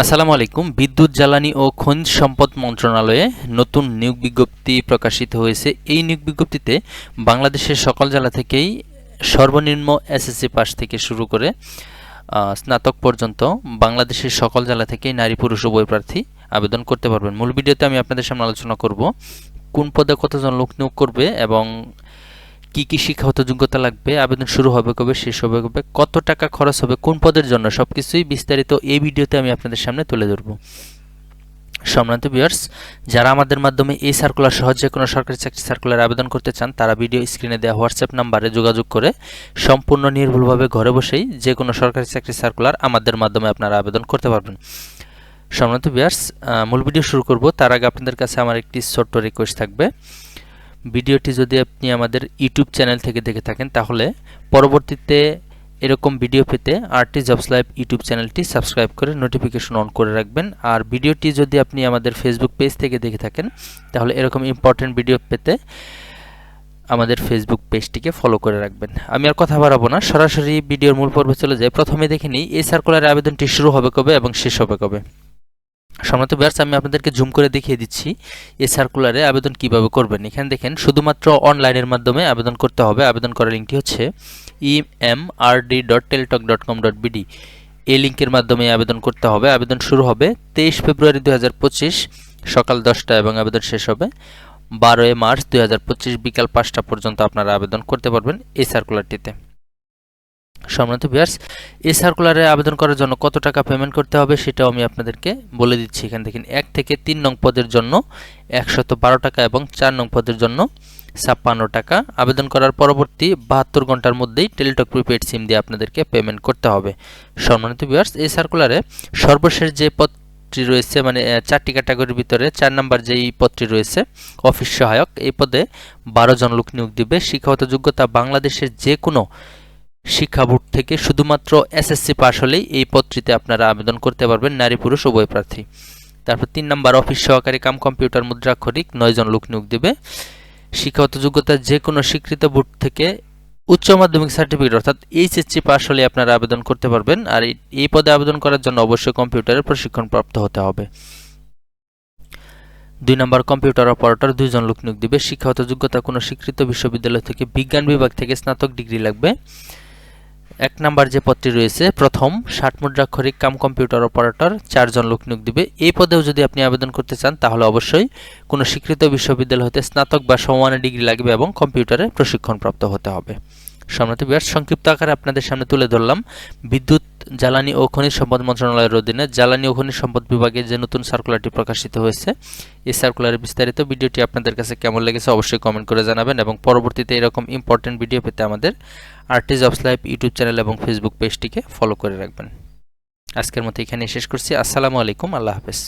আসসালামু আলাইকুম। বিদ্যুৎ, জ্বালানি ও খনিজ সম্পদ মন্ত্রণালয়ে নতুন নিয়োগ বিজ্ঞপ্তি প্রকাশিত হয়েছে। এই নিয়োগ বিজ্ঞপ্তিতে বাংলাদেশের সকল জেলা থেকেই সর্বনিম্ন এসএসসি পাস থেকে শুরু করে স্নাতক পর্যন্ত বাংলাদেশের সকল জেলা থেকেই নারী, পুরুষ, উভয় প্রার্থী আবেদন করতে পারবেন। মূল ভিডিওতে আমি আপনাদের সামনে আলোচনা করব, কোন পদে কতজন লোক নিয়োগ করবে এবং কি কি শিক্ষাগত যোগ্যতা লাগবে, আবেদন শুরু হবে কবে, শেষ হবে কবে, কত টাকা খরচ হবে, কোন পদের জন্য, সবকিছুই বিস্তারিত এই ভিডিওতে আমি আপনাদের সামনে তুলে ধরব। সম্মানিত ভিউয়ার্স যারা আমাদের মাধ্যমে এই সার্কুলার সহ যে কোনো সরকারি চাকরি সার্কুলার আবেদন করতে চান, তারা ভিডিও স্ক্রিনে দেওয়া হোয়াটসঅ্যাপ নাম্বারে যোগাযোগ করে সম্পূর্ণ নির্ভুলভাবে ঘরে বসেই যে কোনো সরকারি চাকরি সার্কুলার আমাদের মাধ্যমে আপনারা আবেদন করতে পারবেন। সম্মানিত ভিউয়ার্স মূল ভিডিও শুরু করব। তার আগে আপনাদের কাছে আমার একটি ছোট্ট রিকোয়েস্ট থাকবে। ভিডিওটি যদি আপনি আমাদের ইউটিউব চ্যানেল থেকে দেখে থাকেন, তাহলে পরবর্তীতে এরকম ভিডিও পেতে R T jobs live YouTube চ্যানেলটি সাবস্ক্রাইব করে নোটিফিকেশন অন করে রাখবেন। আর ভিডিওটি যদি আপনি আমাদের ফেসবুক পেজ থেকে দেখে থাকেন, তাহলে এরকম ইম্পর্টেন্ট ভিডিও পেতে আমাদের ফেসবুক পেজটিকে ফলো করে রাখবেন। আমি আর কথা বাড়াবো না, সরাসরি ভিডিওর মূল পর্বে চলে যাই। প্রথমে দেখে নিই, এই সার্কুলার আবেদনটি শুরু হবে কবে এবং শেষ হবে কবে? সম্মানিত ব্যাস আমি আপনাদেরকে জুম করে দেখিয়ে দিচ্ছি এই সার্কুলারে আবেদন কীভাবে করবেন। এখানে দেখেন, শুধুমাত্র অনলাইনের মাধ্যমে আবেদন করতে হবে। আবেদন করার লিঙ্কটি হচ্ছে E M R D dot dot com dot এই লিঙ্কের মাধ্যমে আবেদন করতে হবে। আবেদন শুরু হবে তেইশ ফেব্রুয়ারি দুই হাজার পঁচিশ সকাল দশটা এবং আবেদন শেষ হবে বারোই মার্চ দুই হাজার পঁচিশ বিকাল পাঁচটা পর্যন্ত আপনারা আবেদন করতে পারবেন এই সার্কুলারটিতে সম্মানিত বিয়ার্স এই সার্কুলারে আবেদন করার জন্য কত টাকা পেমেন্ট করতে হবে সেটাও আমি আপনাদেরকে বলে দিচ্ছি। এখানে দেখেন এক থেকে তিন নং পদের জন্য একশত বারো টাকা এবং চার নং পদের জন্য ছাপ্পান্ন টাকা। আবেদন করার পরবর্তী বাহাত্তর ঘণ্টার মধ্যেই টেলিটক প্রিপেড সিম দিয়ে আপনাদেরকে পেমেন্ট করতে হবে। সম্মানিত বিয়ার্স এই সার্কুলারে সর্বশেষ যে পদটি রয়েছে মানে চারটি ক্যাটাগরির ভিতরে চার নাম্বার যেই পদটি রয়েছে অফিস সহায়ক, এই পদে বারো জন লোক নিয়োগ দিবে। শিক্ষাগত যোগ্যতা বাংলাদেশের যে কোনো শিক্ষা বোর্ড থেকে শুধুমাত্র এসএসসি পাস হলেই এই পদটিতে আপনারা আবেদন করতে পারবেন নারী, পুরুষ, উভয় প্রার্থী। তারপর তিন নম্বর অফিস সহকারী কাম কম্পিউটার মুদ্রাক্ষরিক নয় জন লোক নিয়োগ দেবে। শিক্ষাগত যোগ্যতা যে কোনো স্বীকৃত বোর্ড থেকে উচ্চ মাধ্যমিক সার্টিফিকেট অর্থাৎ এইচএসসি পাস হলে আপনারা আবেদন করতে পারবেন। আর এই- পদে আবেদন করার জন্য অবশ্যই কম্পিউটারের প্রশিক্ষণ প্রাপ্ত হতে হবে। দুই নম্বর কম্পিউটার অপারেটর দুইজন লোক নিয়োগ দিবে। শিক্ষাগত যোগ্যতা কোনো স্বীকৃত বিশ্ববিদ্যালয় থেকে বিজ্ঞান বিভাগ থেকে স্নাতক ডিগ্রি লাগবে। এক নাম্বার যে পদটি রয়েছে, প্রথম, ষাট মুদ্রাক্ষরিক কাম কম্পিউটার অপারেটর, চারজন লোক নিয়োগ দিবে। এই পদেও যদি আপনি আবেদন করতে চান, তাহলে অবশ্যই কোনো স্বীকৃত বিশ্ববিদ্যালয় হতে স্নাতক বা সমমানের ডিগ্রি লাগবে এবং কম্পিউটারে প্রশিক্ষণপ্রাপ্ত হতে হবে। সম্মতি বিরাট সংক্ষিপ্ত আকারে আপনাদের সামনে তুলে ধরলাম, বিদ্যুৎ জ্বালানি ও খনিজ সম্পদ মন্ত্রণালয়ের অধীনে জ্বালানি ও খনিজ সম্পদ বিভাগে যে নতুন সার্কুলারটি প্রকাশিত হয়েছে, এই সার্কুলারের বিস্তারিত ভিডিওটি আপনাদের কাছে কেমন লেগেছে অবশ্যই কমেন্ট করে জানাবেন এবং পরবর্তীতে এরকম ইম্পর্টেন্ট ভিডিও পেতে আমাদের arts of life YouTube channel এবং ফেসবুক পেজটিকে ফলো করে রাখবেন। আজকের মতো এখানে শেষ করছি। আসসালামু আলাইকুম। আল্লাহ হাফেজ।